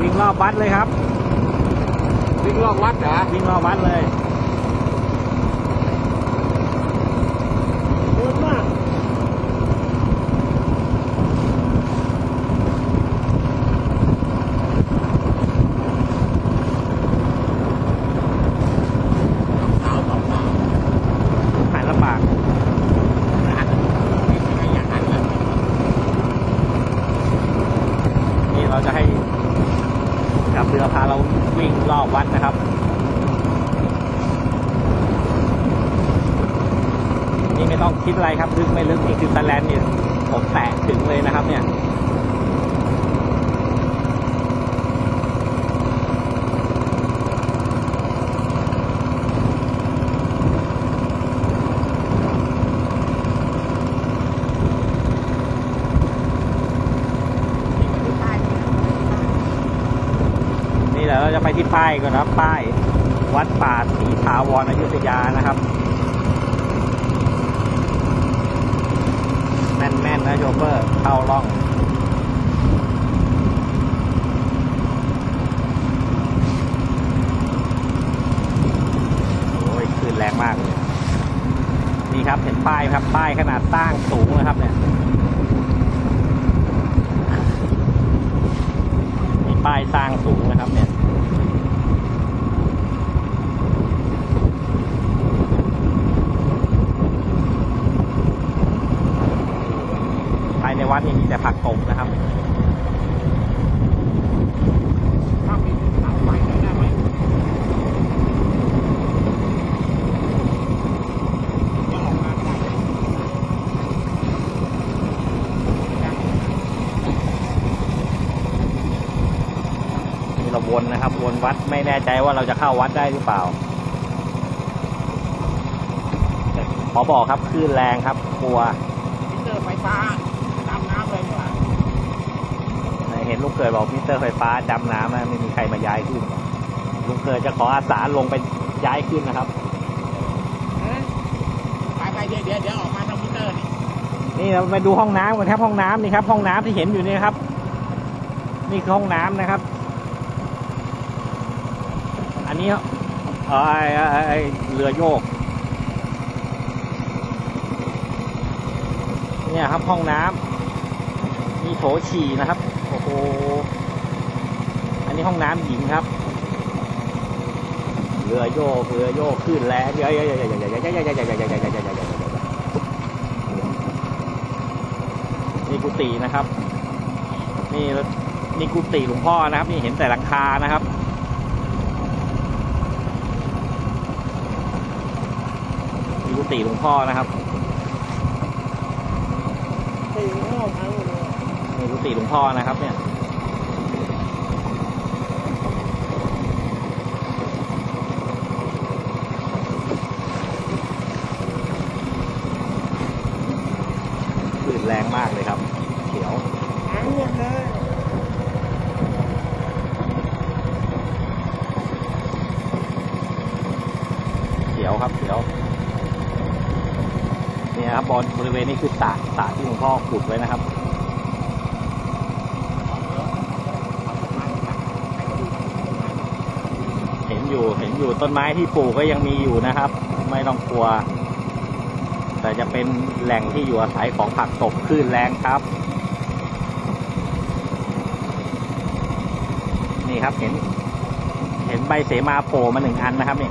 วิ่งรอบวัดเลยครับ วิ่งรอบวัดเหรอ วิ่งรอบวัดเลย วัดนะครับ นี่ไม่ต้องคิดอะไรครับลึกไม่ลึกนี่คือสแลนด์เนี่ยผมแตะถึงเลยนะครับเนี่ย นี่เดี๋ยวเราจะไป้ายก่อนนะป้าย วัดป่าศรีถาวรอยุธยานะครับ แม่นๆนนะโชเฟอร์เข้าร่องโอ้ยคืนแรงมากเลยนี่ครับเห็นป้ายไหมครับป้ายขนาดตั้งสูงนะครับเนี่ยมีป้ายสร้างสูงนะครับเนี่ย ภายในวัดนี่มี แต่ผักตบนะครับเสาไฟได้ไหมจะออกมาได้นี่เราวนนะครับวนวัดไม่แน่ใจว่าเราจะเข้าวัดได้หรือเปล่าขอบอกครับคลื่นแรงครับกลัวมิเตอร์ไฟฟ้าดำน้ำเลยดีกว่า เห็นลุงเกิดบอกมิเตอร์ไฟฟ้าดำน้ำนะไม่มีใครมาย้ายขึ้น ลุงเกิดจะขออาสาลงไปย้ายขึ้นนะครับเอ๊ะไปไปเดี๋ยวเดี๋ยวเดี๋ยวออกมาทางมิเตอร์นี่นี่เราไปดูห้องน้ำกันครับห้องน้ำนี่ครับ ห้องน้ำที่เห็นอยู่นี่ครับ นี่คือห้องน้ำนะครับ อันนี้เอ่อไอ้ไอ้ไอ้เรือโยก เนี่ยครับห้องน้ำมีโถฉี่นะครับ โอ้โห อันนี้ห้องน้ำหญิงครับ เรือโยก เรือโยกขึ้นแล้วเดี๋ยวเดี๋ยวเดี๋ยวเดี๋ยวเดี๋ยวเดี๋ยวเดี๋ยวเดี๋ยวเดี๋ยวเดี๋ยวเดี๋ยวเดี๋ยวเดี๋ยวเดี๋ยวเดี๋ยวนี่กุฏินะครับ นี่นี่กุฏิหลวงพ่อนะครับ นี่เห็นแต่หลังคานะครับนี่กุฏิหลวงพ่อนะครับตีเข้าทั้งหมดเลย นี่กุฏิหลวงพ่อนะครับ เนี่ยคลื่นแรงมากเลยครับ เขียวทั้งหมดเลยเขียวครับเขียวเนี่ยครับบอลบริเวณนี้คือสระสระที่หลวงพ่อขุดไว้นะครับ เห็น อยู่ต้นไม้ที่ปลูกก็ยังมีอยู่นะครับ ไม่ต้องกลัว แต่จะเป็นแหล่งที่อยู่อาศัยของผักตบคลื่นแรงครับ นี่ครับเห็น เห็นใบเสมาโผล่มาหนึ่งอันนะครับนี่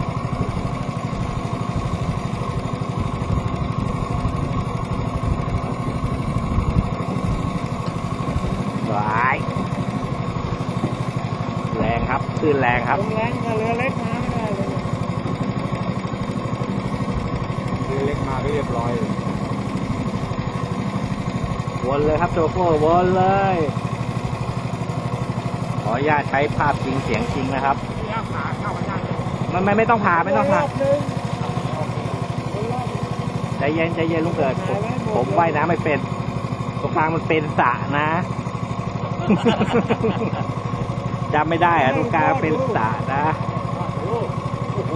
ร้ายแรงครับคลื่นแรงครับแรงกับเรือเล็กมาไม่ได้ เลยเรือเล็กมาก็เรียบร้อย วนเลยครับโชเฟอร์วนเลย ขออนุญาตใช้ภาพจริงเสียงจริงนะครับที่อาขาเข้ามาได้เลยมันไม่ไม่ต้องผ่าไม่ต้องผ่ารอบนึงวนรอบใจเย็นใจเย็นลุงเกิด ผมผมว่ายน้ำไม่เป็นตรงกลางมันเป็นสระนะจำไม่ได้อะตรงกลางเป็นสระนะโอ้โห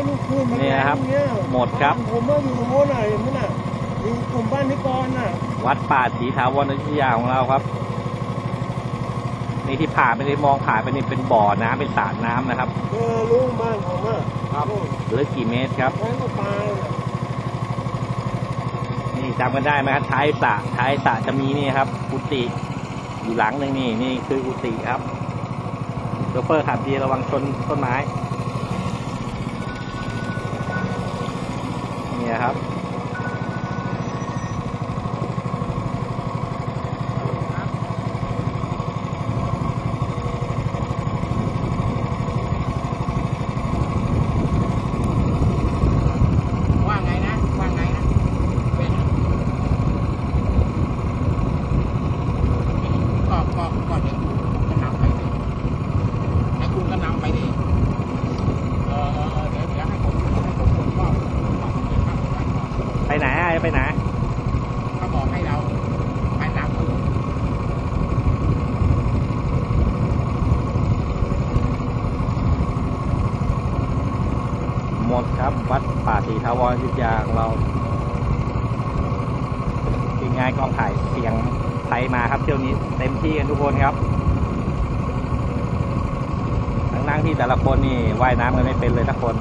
นมันเนี่ยครับแงเนี่ยหมดครับ ผมว่าอยู่ตรงโน้นน่ะเห็นไหมน่ะอยู่กลุ่มบ้านนิกรน่ะ วัดป่าศรีถาวรอยุธยาของเราครับนี่นี่ที่ผ่านไปนี่มองผ่านไปนี่เป็นบ่อน้ำเป็นสระน้ำนะครับเออลุงบ้านผมอะครับลึกกี่เมตรครับแทงก็ตายเลยนี่จำกันได้ไหมครับท้ายสระท้ายสระจะมีนี่ครับกุฏิอยู่หลังหนึ่งนี่นี่คือกุฏิครับโชเฟอร์ขับดีระวังชนต้นไม้ นี่ครับ ว่าไงนะ ว่าไงนะเป็นก็ก็ก็เดี๋ยวก็นำไปดิให้คุณก็นำไปดิเออเออเออเดี๋ยวเดี๋ยวให้ผมให้ผมคนก็เดี๋ยวครับไปก่อน ไปไหนอะจะไปไหน เขาบอกให้เราไปตามเขา หมดครับ วัดป่าศรีทาวร อยาของเราทีมงานกองถ่ายเสียงไทยมาครับเที่ยวนี้เต็มที่กันทุกคนครับทั้งๆที่แต่ละคนนี่ว่ายน้ำกันไม่เป็นเลยทุกคน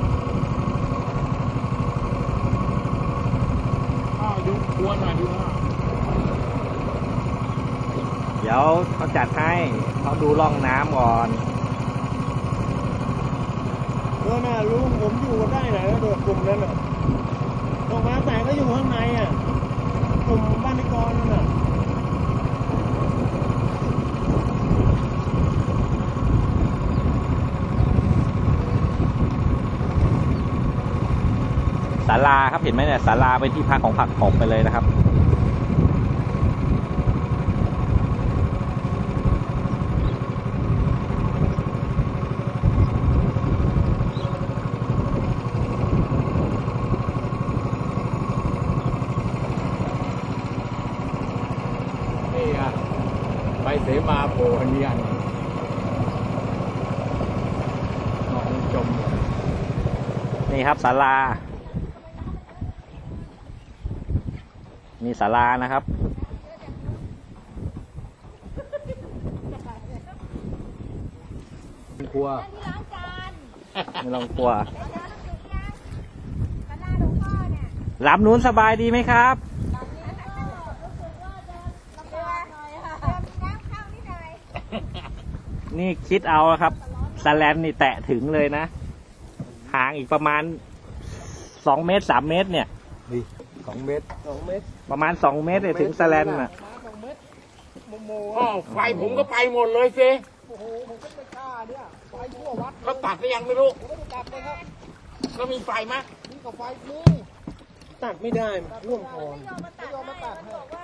ก็ดูกลัวหน่อยดูว่าเดี๋ยวเขาจัดให้เขาดูร่องน้ำก่อนเออน่ะลุงผมอยู่กันได้ไหนแล้วโดดกลุ่มนั้นอ่ ออกมาแต่ก็อยู่ข้างในอะกลุ่มบ้านนิกรนั่นน่ะศาลาครับเห็นไหมเนี่ยศาลาเป็นที่พักของผักตบไปเลยนะครับ นี่อะไปเส มาโผล่อันนี้อันน้องจม นี่ครับศาลา มีศาลานะครับครัวที่ล้างจานไม่ต้องกลัวแล้วน้ำดื่มยังคณะหลวงพ่อเนี่ยลำนู้นสบายดีไหมครับ ตอนนี้ก็รู้สึกว่าเดินลำบากหน่อยค่ะเดินน้ำเข้านิดหน่อย นี่คิดเอาครับสแลนนี่แตะถึงเลยนะห่างอีกประมาณสองเมตรสามเมตรเนี่ยสองเมตรสองเมตร ประมาณสองเมตรเนี่ยถึงสแลนน่ะโมโมพ่อไฟผมก็ไปหมดเลยสิโอ้โหผมก็ไปฆ่าเนี่ยไฟทั่ววัดเขาตัดหรือยังไม่รู้ผมไม่ได้ตัดเลยครับก็มีไฟไหมนี่กับไฟนี่ตัดไม่ได้มันท่วมคอไม่ยอมมาตัดให้มันบอกว่า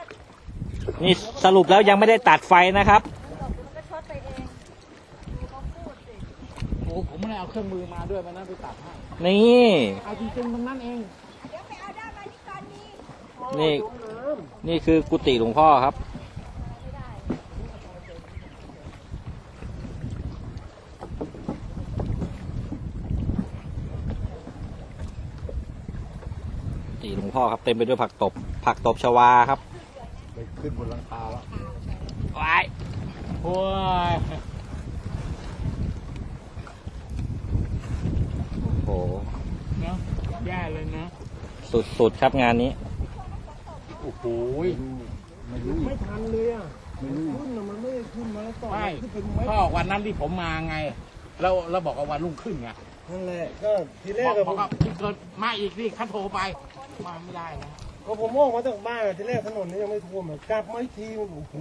นี่สรุปแล้วยังไม่ได้ตัดไฟนะครับ บอกมันก็ช็อตไปเองดูเขาพูดสิ โอ้ผมไม่ได้เอาเครื่องมือมาด้วยมันนั่นไปตัดให้นี่เอาจริงๆตรงนั้นเองเดี๋ยวไปเอาด้านมาที่ก่อนนี้นี่ นี่คือกุฏิหลวงพ่อครับไม่ได้กุฏิหลวงพ่อครับเต็มไปด้วยผักตบ ผักตบชวาครับ ไปขึ้นบนหลังคาแล้วว้ายโอ้ย โอ้โหเนาะแย่เลยนะสุดๆครับงานนี้ โอ้โหไม่รู้ไม่ทันเลยอะไม่รู้ขึ้นน่ะมันไม่ได้ขึ้นมาแล้วต่อไม่ขึ้นเป็นเมตรพ่อวันนั้นที่ผมมาไง เราเราบอกว่าวันรุ่งขึ้นไงนั่นแหละก็ทีแรบกอกอะบผอกมว่าที่เกิดมาอีกสิเขาโทรไปมาไม่ได้นะก็ผมออกมาจากบ้านอะทีแรกถนนนี้ยังไม่ท่วมอะกลับมาอีกทีโอ้โห